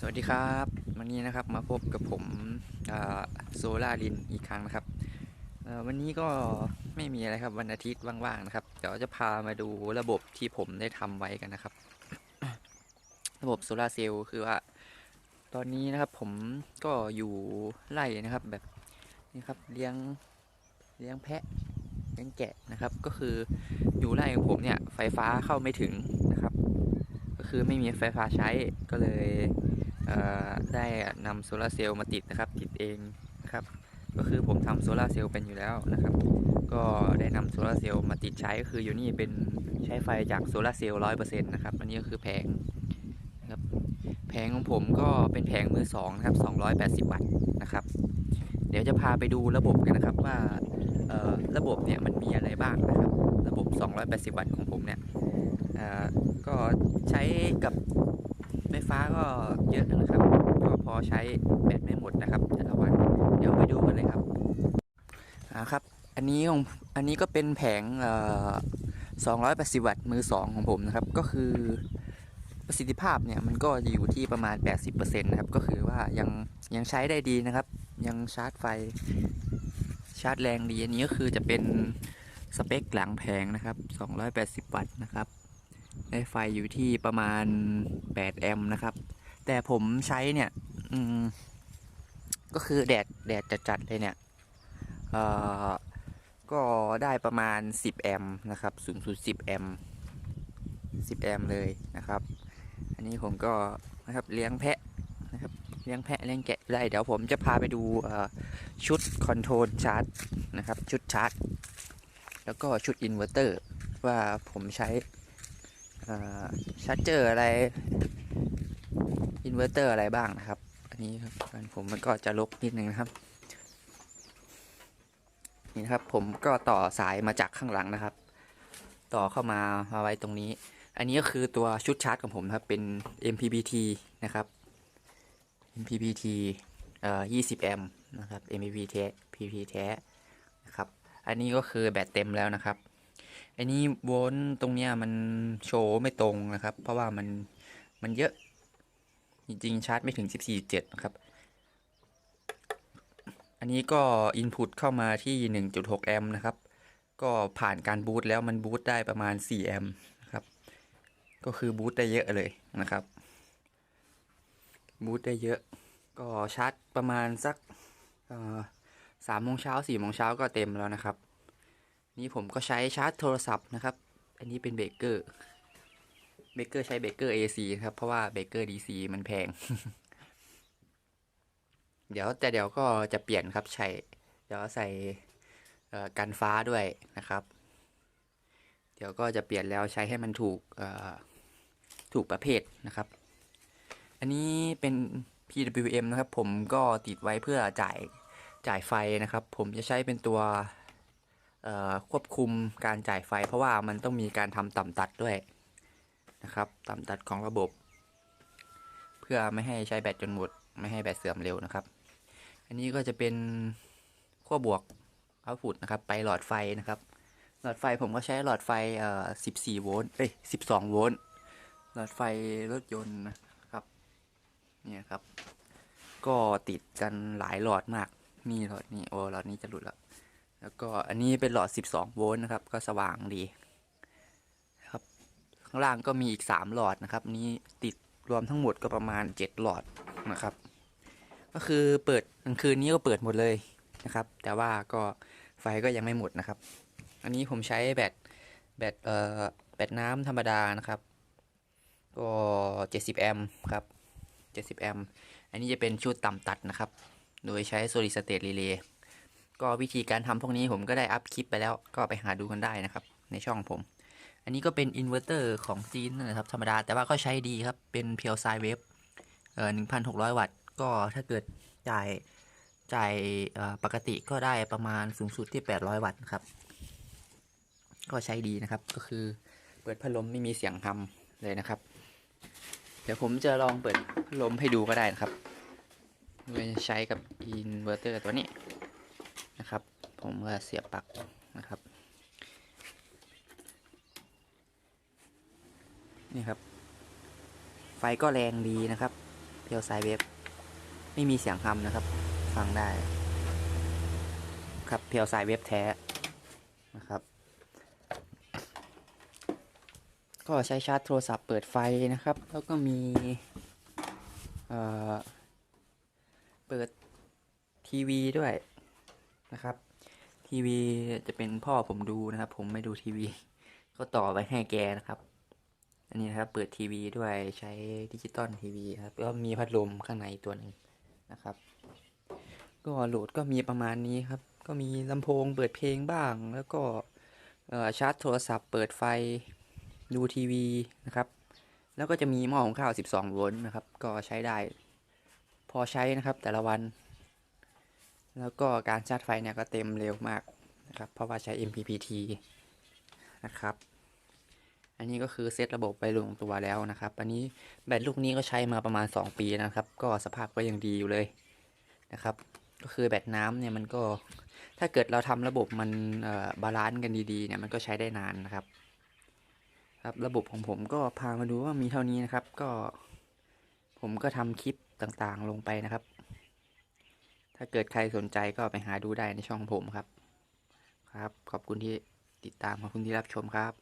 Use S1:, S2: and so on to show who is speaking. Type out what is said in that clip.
S1: สวัสดีครับ วันนี้นะครับมาพบกับผมโซลารินอีกครั้งนะครับวันนี้ก็ไม่มีอะไรครับวันอาทิตย์ว่างๆนะครับเดี๋ยวจะพามาดูระบบที่ผมได้ทำไว้กันนะครับ ระบบโซลาร์เซลล์คือว่า ตอนนี้นะครับผมก็อยู่ไร่นะครับแบบนี่ครับเลี้ยงเลี้ยงแพะเลี้ยงแกะนะครับ ก็คืออยู่ไร่ของผมเนี่ยไฟฟ้าเข้าไม่ถึงนะครับ ก็คือไม่มีไฟฟ้าใช้ก็เลย ได้นำโซลาร์เซลล์มาติดนะครับ ติดเองนะครับ ก็คือผมทำโซลาร์เซลล์เป็นอยู่แล้วนะครับ ก็ได้นำโซลาร์เซลล์มาติดใช้ก็คืออยู่นี่เป็นใช้ไฟจากโซลาร์เซลล์ร้อยเปอร์เซ็นต์นะครับ อันนี้ก็คือแผงนะครับ แผงของผมก็เป็นแผงมือสองนะครับ280วัตต์นะครับ เดี๋ยวจะพาไปดูระบบกันนะครับว่าระบบเนี่ยมันมีอะไรบ้างนะครับ ระบบ 280 วัตต์ของผมเนี่ยก็ใช้กับ ไฟฟ้าก็เยอะนะครับ ก็พอใช้แบตไม่หมดนะครับแต่ละวัน เดี๋ยวไปดูกันเลยครับอ่าครับ อันนี้ของอันนี้ก็เป็นแผงเอ่อ280 วัตต์มือ 2 ของผมนะครับ ก็คือประสิทธิภาพเนี่ยมันก็อยู่ที่ประมาณ 80%นะครับ ก็คือว่ายังยังใช้ได้ดีนะครับ ยังชาร์จไฟชาร์จแรงดี อันนี้ก็คือจะเป็นสเปคหลังแผงนะครับ 280 วัตต์นะครับ ได้ไฟอยู่ที่ประมาณ 8 แอมป์นะครับ แต่ผมใช้เนี่ยก็คือแดดแดดจัดๆเลยเนี่ยก็ได้ประมาณ 10 แอมป์นะครับ สูงสุด 10 แอมป์ 10 แอมป์เลยนะครับ อันนี้ผมก็นะครับเลี้ยงแพะนะครับเลี้ยงแพะเลี้ยงแกะได้ เดี๋ยวผมจะพาไปดูชุดคอนโทรลชาร์จนะครับ ชุดชาร์จ แล้วก็ชุดอินเวอร์เตอร์ว่าผมใช้ ชาร์จเจออะไรอินเวอร์เตอร์อะไรบ้างนะครับ อันนี้ครับผมมันก็จะลบนิดนึงนะครับนี่นะครับผมก็ต่อสายมาจากข้างหลังนะครับ ต่อเข้ามามาไว้ตรงนี้ อันนี้ก็คือตัวชุดชาร์จของผมนะครับเป็น MPPT นะครับ MPPT เอ่อ20แอมป์นะครับ MPPT PP แท้นะครับ อันนี้ก็คือแบตเต็มแล้วนะครับ อันนี้โวลต์ตรงเนี้ยมันโชว์ไม่ตรงนะครับ เพราะว่ามันมันเยอะ จริงๆ ชาร์จไม่ถึง 14.7 นะครับ อันนี้ก็อินพุตเข้ามาที่ 1.6 แอมป์นะครับ ก็ผ่านการบูตแล้วมันบูตได้ประมาณ 4 แอมป์นะครับ ก็คือบูตได้เยอะเลยนะครับ บูตได้เยอะ ก็ชาร์จประมาณสักสามโมงเช้าสี่โมงเช้าก็เต็มแล้วนะครับ นี่ผมก็ใช้ชาร์จโทรศัพท์นะครับ อันนี้เป็นเบเกอร์ เบเกอร์ใช้เบเกอร์ AC ครับ เพราะว่าเบเกอร์ DC มันแพง เดี๋ยวแต่เดี๋ยวก็จะเปลี่ยนครับใช้เดี๋ยวใส่กันฟ้าด้วยนะครับ เดี๋ยวก็จะเปลี่ยนแล้วใช้ให้มันถูกถูกประเภทนะครับ อันนี้เป็น PWM นะครับ ผมก็ติดไว้เพื่อจ่ายจ่ายไฟนะครับ ผมจะใช้เป็นตัว ควบคุมการจ่ายไฟ เพราะว่ามันต้องมีการทำต่ำตัดด้วยนะครับ ต่ำตัดของระบบ เพื่อไม่ให้ใช้แบตจนหมด ไม่ให้แบตเสื่อมเร็วนะครับ อันนี้ก็จะเป็นขั้วบวกเอาพุตนะครับ ไปหลอดไฟนะครับ หลอดไฟผมก็ใช้หลอดไฟเอ่อ14 โวลต์เอ้ย12 โวลต์หลอดไฟรถยนต์นะครับเนี่ยครับ ก็ติดกันหลายหลอดมากนี่หลอดนี้โอ้หลอดนี้จะหลุดแล้ว แล้วก็อันนี้เป็นหลอด 12 โวลต์นะครับ ก็สว่างดีครับ ข้างล่างก็มีอีก 3 หลอดนะครับ นี้ติดรวมทั้งหมดก็ประมาณ 7 หลอดนะครับ ก็คือเปิดกลางคืนนี้ก็เปิดหมดเลยนะครับ แต่ว่าก็ไฟก็ยังไม่หมดนะครับ อันนี้ผมใช้แบตแบตเอ่อแบตน้ำธรรมดานะครับ ก็ 70 แอมป์ครับ 70 แอมป์ อันนี้จะเป็นชุดต่ำตัดนะครับ โดยใช้ solid state relay ก็วิธีการทำพวกนี้ผมก็ได้อัพคลิปไปแล้วก็ไปหาดูกันได้นะครับ ในช่องผม อันนี้ก็เป็นอินเวอร์เตอร์ของจีนนะครับธรรมดา แต่ว่าก็ใช้ดีครับ เป็นเพียวไซเวฟเอ่อ1,600วัตต์ ก็ถ้าเกิดจ่ายจ่ายปกติก็ได้ประมาณสูงสุดที่800วัตต์ครับ ก็ใช้ดีนะครับ ก็คือเปิดพัดลมไม่มีเสียงทำเลยนะครับ เดี๋ยวผมจะลองเปิดพัดลมให้ดูก็ได้นะครับโดยใช้กับอินเวอร์เตอร์ตัวนี้ นะครับ ผมก็เสียบปลั๊กนะครับ นี่ครับ ไฟก็แรงดีนะครับเพียวสายเวฟไม่มีเสียงฮัมนะครับ ฟังได้ ครับเพียวสายเวฟแท้นะครับ ก็ใช้ชาร์จโทรศัพท์เปิดไฟนะครับ แล้วก็มีเอ่อเปิดทีวีด้วย นะครับ ทีวีจะเป็นพ่อผมดูนะครับ ผมไม่ดูทีวี ก็ต่อไปให้แกนะครับ อันนี้นะครับ เปิดทีวีด้วยใช้ดิจิตอลทีวีครับแล้วมีพัดลมข้างในตัวหนึ่งนะครับ ก็โหลดก็มีประมาณนี้ครับ ก็มีลำโพงเปิดเพลงบ้าง แล้วก็ชาร์จโทรศัพท์เปิดไฟดูทีวีนะครับ แล้วก็จะมีหม้อหุงข้าว 12 โวลต์นะครับ ก็ใช้ได้ พอใช้นะครับแต่ละวัน แล้วก็การชาร์จไฟเนี่ยก็เต็มเร็วมากนะครับ เพราะว่าใช้ MPPT นะครับ อันนี้ก็คือเซตระบบไปลงตัวแล้วนะครับ อันนี้แบตลูกนี้ก็ใช้มาประมาณ 2 ปีนะครับ ก็สภาพก็ยังดีอยู่เลยนะครับ ก็คือแบตน้ำเนี่ยมันก็ถ้าเกิดเราทำระบบมันบาลานซ์กันดีๆเนี่ยมันก็ใช้ได้นานนะครับ ครับระบบของผมก็พามาดูว่ามีเท่านี้นะครับ ก็ผมก็ทำคลิปต่างๆลงไปนะครับ ถ้าเกิดใครสนใจก็ไปหาดูได้ในช่องผมครับ ครับ ขอบคุณที่ติดตามขอบคุณที่รับชมครับ